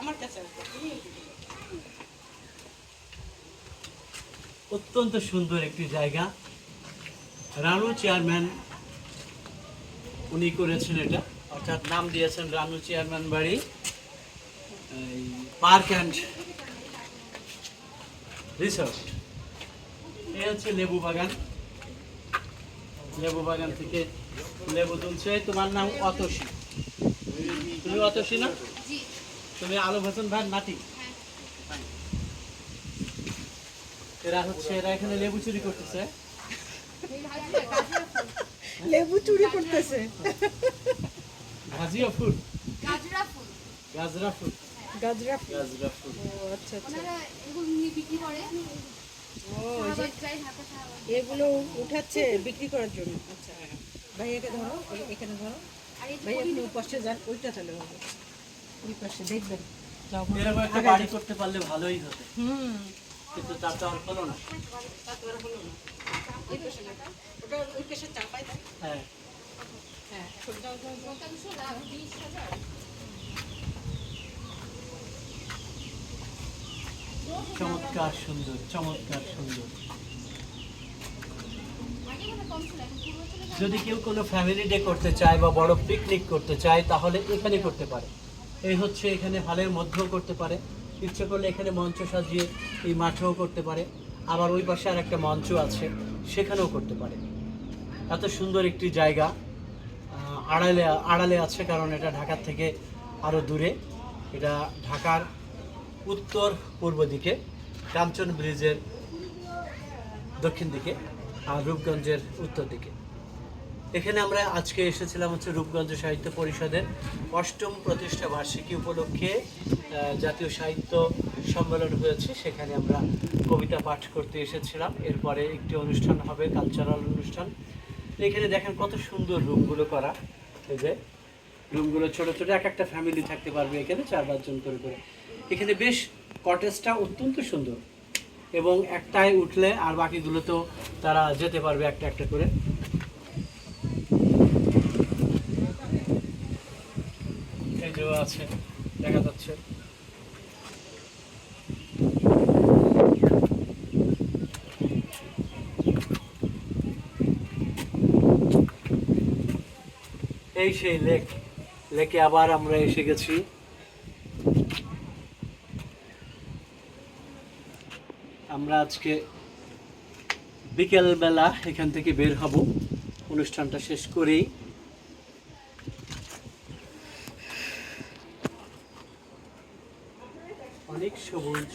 আমার কাছে অত্যন্ত সুন্দর একটি জায়গা। রানু চেয়ারম্যান উনি করেছেন এটা। অর্থাৎ নাম দিয়েছেন রানু চেয়ারম্যান বাড়ি। Park and resort. এই হচ্ছে লেবু বাগান। লেবু বাগান থেকে লেবু তুলছে। তোমার নাম অতসী। তুমি অতসী না? তুমি আলু হাসান ভাইয়ের নাতি? এরা হচ্ছে এরা এখানে লেবু চুরি করতেছে। লেবু চুরি করতেছে। ভাজিয়া ফুল। গাজরা ফুল। গাজরা ফুল। গাজরা ফুল। গাজরা ফুল। ও আচ্ছা আচ্ছা। ওনারা এগুলো নিয়ে বিক্রি করে ও এই যে শাহবাগ যাই ঢাকা শাহবাগ এগুলো উঠাচ্ছে বিক্রি করার জন্য। আচ্ছা ভাইয়াকে ধরো এখানে ধরো। আর ভাই আপনি পাশে যান ওইটা চলে হবে। ওই পাশে দেখবেন। এরকম একটা বাড়ি করতে পারলে ভালোই হতো। হুম। কিন্তু তার তো আর হলো না। তারপরে হলো না। ওই পাশে যাও। ওটা ওই পাশে চাপাই হ্যাঁ হ্যাঁ চমৎকার সুন্দর চমৎকার। যদি কেউ কোনো ফ্যামিলি ডে করতে চায় বা বড় পিকনিক করতে চায়, তাহলে এখানে করতে পারে। এই হচ্ছে এখানে হলের মধ্যেও করতে পারে। ইচ্ছে করলে এখানে মঞ্চ সাজিয়ে এই মাঠেও করতে পারে। আবার ওই পাশে আর একটা মঞ্চ আছে, সেখানেও করতে পারে। এত সুন্দর একটি জায়গা। আড়ালে আড়ালে আছে কারণ এটা ঢাকার থেকে আরও দূরে। এটা ঢাকার উত্তর পূর্ব দিকে, কাঞ্চন ব্রিজের দক্ষিণ দিকে। রূপগঞ্জের উত্তর দিকে। এখানে আমরা আজকে এসেছিলাম হচ্ছে রূপগঞ্জ সাহিত্য পরিষদের অষ্টম প্রতিষ্ঠা বার্ষিকী উপলক্ষে জাতীয় সাহিত্য সম্মেলন হয়েছে। সেখানে আমরা কবিতা পাঠ করতে এসেছিলাম। এরপরে একটি অনুষ্ঠান হবে, কালচারাল অনুষ্ঠান। এখানে দেখেন কত সুন্দর রুমগুলো করা। এই যে রুমগুলো ছোট ছোট, এক একটা ফ্যামিলি থাকতে পারবে এখানে চার পাঁচজন করে করে। এখানে বেশ কটেজটা অত্যন্ত সুন্দর। এবং একটায় উঠলে আর বাকিগুলো তো তারা যেতে পারবে একটা একটা করে। আছে, দেখা যাচ্ছে। এই সেই লেক, লেকে আবার আমরা এসে গেছি। আমরা আজকে বিকেলবেলা এখান থেকে বের হব। অনুষ্ঠানটা শেষ করেই। অনেক সবুজ।